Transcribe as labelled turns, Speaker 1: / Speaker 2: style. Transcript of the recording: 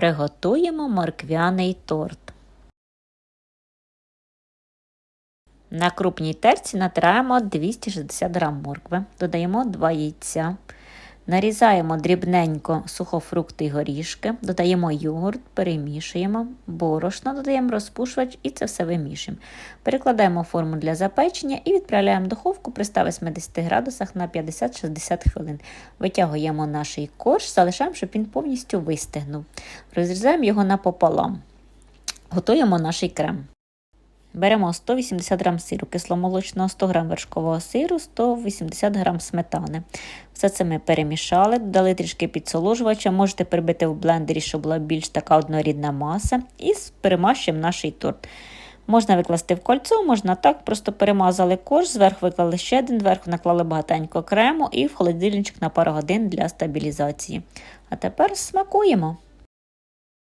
Speaker 1: Приготуємо морквяний торт. На крупній терці натираємо 260 г моркви, додаємо 2 яйця, нарізаємо дрібненько сухофрукти й горішки, додаємо йогурт, перемішуємо, борошно, додаємо розпушувач і це все вимішуємо. Перекладаємо форму для запечення і відправляємо в духовку при 180 градусах на 50-60 хвилин. Витягуємо наш корж, залишаємо, щоб він повністю вистигнув. Розрізаємо його напополам. Готуємо наш крем. Беремо 180 г сиру кисломолочного, 100 г вершкового сиру, 180 г сметани. Все це ми перемішали, додали трішки підсоложувача, можете прибити в блендері, щоб була більш така однорідна маса, і перемащуємо наш торт. Можна викласти в кольцо, можна так, просто перемазали корж, зверху виклали ще один, зверху наклали багатенько крему і в холодильничок на пару годин для стабілізації. А тепер смакуємо.